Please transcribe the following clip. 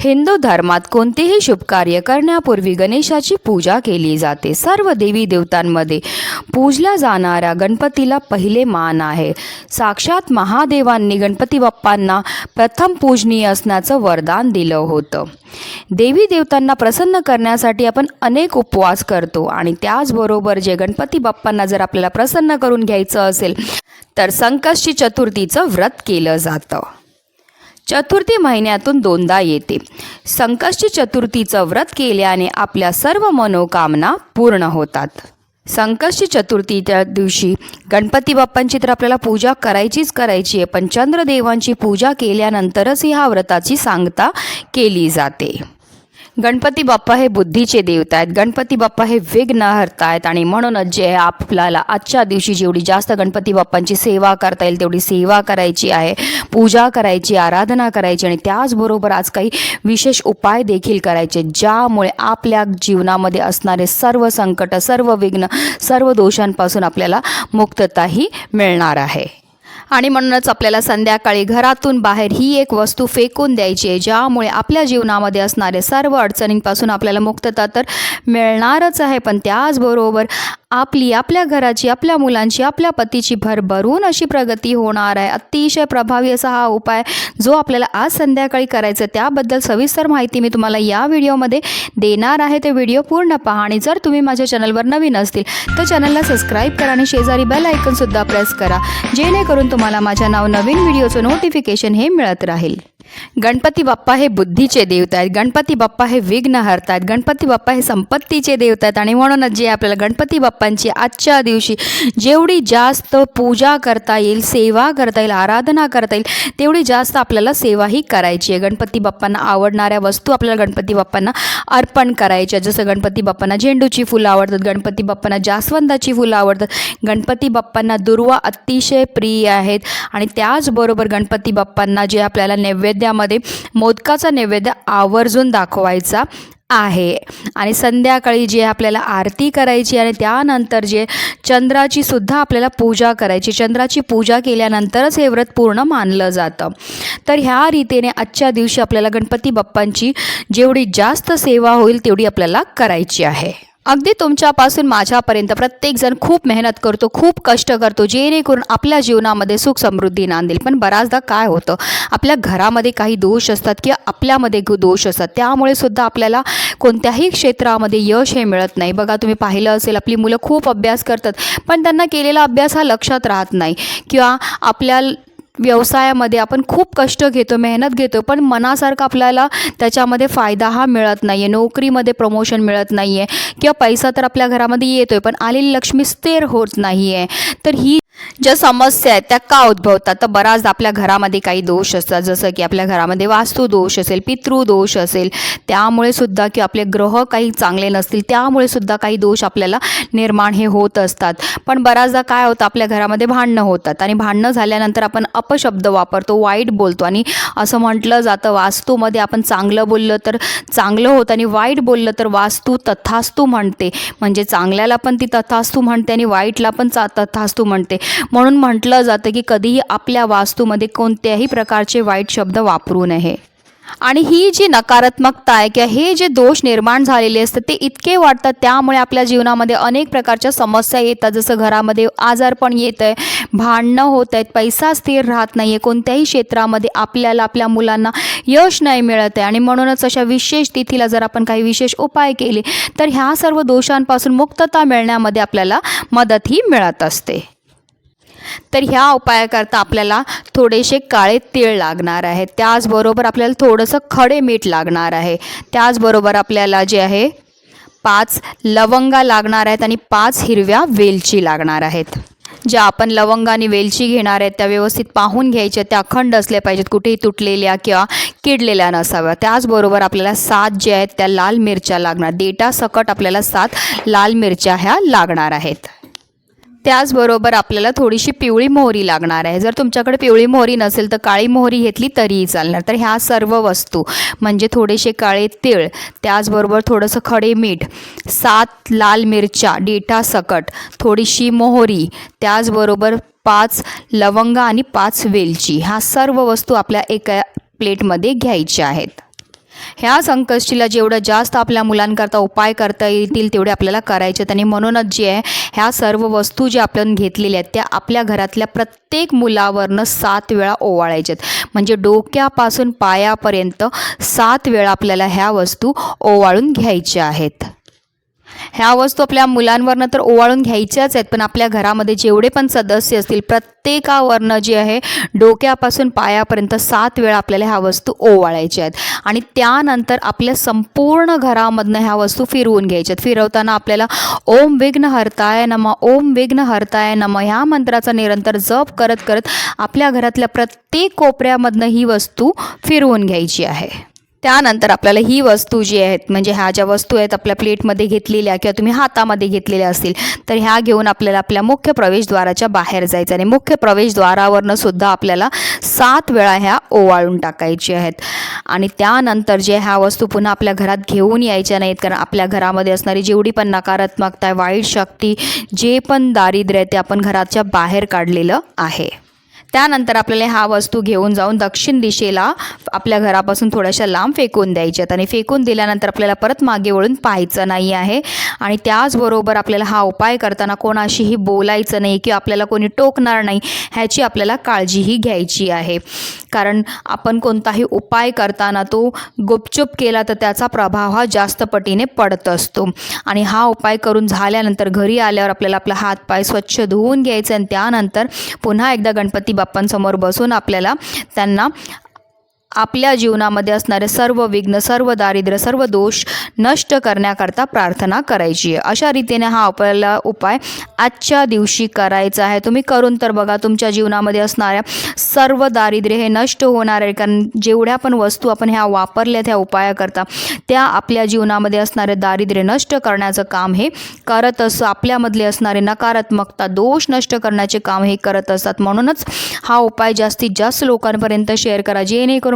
हिंदू धर्मात कोणतेही शुभकार्य करण्यापूर्वी गणेशाची पूजा केली जाते. सर्व देवी देवतांमध्ये पूजल्या जाणाऱ्या गणपतीला पहिले मान आहे. साक्षात महादेवांनी गणपती बाप्पांना प्रथम पूजनीय असण्याचं वरदान दिलं होतं. देवी देवतांना प्रसन्न करण्यासाठी आपण अनेक उपवास करतो आणि त्याचबरोबर जे गणपती बाप्पांना जर आपल्याला प्रसन्न करून घ्यायचं असेल तर संकष्टी चतुर्थीचं व्रत केलं जातं. चतुर्थी महिन्यातून दोनदा येते. संकष्टी चतुर्थीचं व्रत केल्याने आपल्या सर्व मनोकामना पूर्ण होतात. संकष्टी चतुर्थीच्या दिवशी गणपती बाप्पांची तर आपल्याला पूजा करायचीच करायची आहे पण चंद्रदेवांची पूजा केल्यानंतरच ह्या व्रताची सांगता केली जाते. गणपती बाप्पा हे बुद्धीचे देवता आहेत. गणपती बाप्पा हे विघ्न हरतायत आणि म्हणूनच जे आपल्याला आजच्या दिवशी जेवढी जास्त गणपती बाप्पांची सेवा करता येईल तेवढी सेवा करायची आहे. पूजा करायची आराधना करायची आणि त्याचबरोबर आज काही विशेष उपाय देखील करायचे ज्यामुळे आपल्या जीवनामध्ये असणारे सर्व संकट सर्व विघ्न सर्व दोषांपासून आपल्याला मुक्तताही मिळणार आहे. आणि म्हणूनच आपल्याला संध्याकाळी घरातून बाहेर ही एक वस्तू फेकून द्यायची आहे ज्यामुळे आपल्या जीवनामध्ये असणारे सर्व अडचणींपासून आपल्याला मुक्तता तर मिळणारच आहे पण त्याचबरोबर आपली आपल्या घराची आपल्या मुलांची आपल्या पतीची भरभरून अशी प्रगती होणार आहे. अतिशय प्रभावी असा हा उपाय जो आपल्याला आज संध्याकाळी करायचा त्याबद्दल सविस्तर माहिती मी तुम्हाला या व्हिडिओमध्ये देणार आहे. ते व्हिडिओ पूर्ण पहा आणि जर तुम्ही माझ्या चॅनलवर नवीन असतील तर चॅनलला सबस्क्राईब करा आणि शेजारी बेल आयकनसुद्धा प्रेस करा जेणेकरून तुम्हाला माझ्या नाव नवीन व्हिडिओचं नोटिफिकेशन हे मिळत राहील. गणपती बाप्पा हे बुद्धीचे देवता आहेत. गणपती बाप्पा हे विघ्न हरतात गणपती बाप्पा हे संपत्तीचे देवता आहेत. आणि म्हणूनच जे आपल्याला गणपती बाप्पांची आजच्या दिवशी जेवढी जास्त पूजा करता येईल सेवा करता येईल आराधना करता येईल तेवढी जास्त आपल्याला सेवाही करायची आहे. गणपती बाप्पांना आवडणाऱ्या वस्तू आपल्याला गणपती बाप्पांना अर्पण करायच्या जसं गणपती बाप्पांना झेंडूची फुलं आवडतात गणपती बाप्पांना जास्वंदाची फुलं आवडतात. गणपती बाप्पांना दुर्वा अतिशय प्रिय आहेत. आणि त्याचबरोबर गणपती बाप्पांना जे आपल्याला नैवेद्य नैवेद्यामध्ये मोदकाचा नैवेद्य आवर्जून दाखवायचा आहे. आणि संध्याकाळी जे आपल्याला आरती करायची आणि त्यानंतर जे चंद्राची सुद्धा आपल्याला पूजा करायची चंद्राची पूजा केल्यानंतरच हे व्रत पूर्ण मानलं जातं. तर ह्या रीतीने आजच्या दिवशी आपल्याला गणपती बाप्पांची जेवढी जास्त सेवा होईल तेवढी आपल्याला करायची आहे. अगदी तुमच्यापासून माझ्यापर्यंत प्रत्येकजण खूप मेहनत करतो खूप कष्ट करतो जेणेकरून आपल्या जीवनामध्ये सुख समृद्धी नांदेल. पण बऱ्याचदा काय होतं आपल्या घरामध्ये काही दोष असतात किंवा आपल्यामध्ये दोष असतात. त्यामुळे सुद्धा आपल्याला कोणत्याही क्षेत्रामध्ये यश हे मिळत नाही. बघा तुम्ही पाहिलं असेल आपली मुलं खूप अभ्यास करतात पण त्यांना केलेला अभ्यास हा लक्षात राहत नाही. किंवा आपल्या व्यवसायामध्ये आपण खूप कष्ट घेतो मेहनत घेतो पण मनासारखं आपल्याला त्याच्यामध्ये फायदा हा मिळत नाही आहे नोकरीमध्ये प्रमोशन मिळत नाही आहे किंवा पैसा तर आपल्या घरामध्ये येतो आहे पण आलेली लक्ष्मी स्थिर होत नाही आहे तर ही ज्या समस्या आहेत त्या का उद्भवतात? तर बराच आपल्या घरामध्ये काही दोष असतात. जसं की आपल्या घरामध्ये वास्तू दोष असेल पितृदोष असेल त्यामुळे सुद्धा की आपले ग्रह काही चांगले नसतील त्यामुळे सुद्धा काही दोष आपल्याला निर्माण हे होत असतात. पण बऱ्याचदा काय होतं? आपल्या घरामध्ये भांडणं होतात आणि भांडणं झाल्यानंतर आपण अप अपशब्द वापरतो वाईट बोलतो. आणि असं म्हटलं जातं वास्तूमध्ये आपण चांगलं बोललं तर चांगलं होतं आणि वाईट बोललं तर वास्तू तथास्तू म्हणते. म्हणजे चांगल्याला पण ती तथास्तू म्हणते आणि वाईटला पण चा तथास्तू म्हणते. म्हणून म्हटलं जातं की कधीही आपल्या वास्तूमध्ये कोणत्याही प्रकारचे वाईट शब्द वापरू नये. आणि ही जी नकारात्मकता आहे किंवा हे जे दोष निर्माण झालेले असतात ते इतके वाटतात त्यामुळे आपल्या जीवनामध्ये अनेक प्रकारच्या समस्या येतात. जसं घरामध्ये आजारपण येत आहे भांडणं होत आहेत पैसा स्थिर राहत नाही आहे कोणत्याही क्षेत्रामध्ये आपल्याला आपल्या मुलांना यश नाही मिळत आहे. आणि म्हणूनच अशा विशेष तिथीला जर आपण काही विशेष उपाय केले तर ह्या सर्व दोषांपासून मुक्तता मिळण्यामध्ये आपल्याला मदतही मिळत असते. तर ह्या उपायाकरता आपल्याला थोडेसे काळे तीळ लागणार आहे त्याचबरोबर आपल्याला थोडंसं खडे मीठ लागणार आहे. त्याचबरोबर आपल्याला जे आहे पाच लवंगा लागणार आहेत आणि पाच हिरव्या वेलची लागणार आहेत. ज्या आपण लवंग आणि वेलची घेणार आहेत त्या व्यवस्थित पाहून घ्यायच्या त्या अखंड असल्या पाहिजेत कुठेही तुटलेल्या किंवा किडलेल्या नसाव्या. त्याचबरोबर आपल्याला सात जे आहेत त्या लाल मिरच्या लागणार. देटा सकट आपल्याला सात लाल मिरच्या ह्या लागणार आहेत. त्याचबरोबर आपल्याला थोडीशी पिवळी मोहरी लागणार आहे. जर तुमच्याकडे पिवळी मोहरी नसेल तर काळी मोहरी घेतली तरीही चालणार. तर ह्या सर्व वस्तू म्हणजे थोडेसे काळे तीळ त्याचबरोबर थोडंसं खडे मीठ सात लाल मिरच्या डेटा सकट थोडीशी मोहरी त्याचबरोबर पाच लवंग आणि पाच वेलची. ह्या सर्व वस्तू आपल्या एका प्लेटमध्ये घ्यायच्या आहेत. ह्या संकष्टीला जेवढं जास्त आपल्या मुलांकरता उपाय करता येतील तेवढे आपल्याला करायचे आहेत. आणि म्हणूनच जे आहे ह्या सर्व वस्तू ज्या आपण घेतलेल्या आहेत त्या आपल्या घरातल्या प्रत्येक मुलावरनं सात वेळा ओवाळायच्यात म्हणजे डोक्यापासून पायापर्यंत सात वेळा आपल्याला ह्या वस्तू ओवाळून घ्यायच्या आहेत. ह्या वस्तू आपल्या मुलांवरनं तर ओवाळून घ्यायच्याच आहेत पण आपल्या घरामध्ये जेवढे पण सदस्य असतील प्रत्येकावरनं जे आहे डोक्यापासून पायापर्यंत सात वेळा आपल्याला ह्या वस्तू ओवाळायच्या आहेत. आणि त्यानंतर आपल्या संपूर्ण घरामधनं ह्या वस्तू फिरवून घ्यायच्या आहेत. फिरवताना आपल्याला ओम विघ्न हरताय नम ओम विघ्न हरताय नम ह्या मंत्राचा निरंतर जप करत करत आपल्या घरातल्या प्रत्येक कोपऱ्यामधनं ही वस्तू फिरवून घ्यायची आहे. त्यानंतर आपल्याला ही वस्तू जी आहेत म्हणजे ह्या ज्या वस्तू आहेत आपल्या प्लेटमध्ये घेतलेल्या किंवा तुम्ही हातामध्ये घेतलेल्या असतील तर ह्या घेऊन आपल्याला आपल्या मुख्य प्रवेशद्वाराच्या बाहेर जायचं आणि मुख्य प्रवेशद्वारावरनं सुद्धा आपल्याला सात वेळा ह्या ओवाळून टाकायच्या आहेत. आणि त्यानंतर जे ह्या वस्तू पुन्हा आपल्या घरात घेऊन यायच्या नाहीत कारण आपल्या घरामध्ये असणारी जेवढी पण नकारात्मकता आहे वाईट शक्ती जे पण दारिद्र्य आहे ते आपण घराच्या बाहेर काढलेलं आहे. त्यानंतर आपल्याला ह्या वस्तू घेऊन जाऊन दक्षिण दिशेला आपल्या घरापासून थोड्याशा लांब फेकून द्यायच्यात आणि फेकून दिल्यानंतर आपल्याला परत मागे वळून पाहायचं नाही आहे. आणि त्याचबरोबर आपल्याला हा उपाय करताना कोणाशीही बोलायचं नाही किंवा आपल्याला कोणी टोकणार नाही ह्याची आपल्याला काळजीही घ्यायची आहे. कारण आपण कोणताही उपाय करताना तो गुपचूप केला तर त्याचा प्रभाव हा जास्त पटीने पडत असतो. आणि हा उपाय करून झाल्यानंतर घरी आल्यावर आपल्याला आपला हातपाय स्वच्छ धुवून घ्यायचं आणि त्यानंतर पुन्हा एकदा गणपती बाप्पांसमोर बसून आपल्याला त्यांना आपल्या जीवनामध्ये असणारे सर्व विघ्न सर्व दारिद्र्य सर्व दोष नष्ट करण्याकरता प्रार्थना करायची आहे. अशा रीतीने हा आपल्याला उपाय आजच्या दिवशी करायचा आहे. तुम्ही करून तर बघा तुमच्या जीवनामध्ये असणाऱ्या सर्व दारिद्र्य हे नष्ट होणार आहे. कारण जेवढ्या पण वस्तू आपण ह्या वापरल्या त्या उपायाकरता त्या आपल्या जीवनामध्ये असणारे दारिद्र्य नष्ट करण्याचं काम हे करत असं आपल्यामधले असणारे नकारात्मकता दोष नष्ट करण्याचे काम हे करत असतात. म्हणूनच हा उपाय जास्तीत जास्त लोकांपर्यंत शेअर करा. जेणेकरून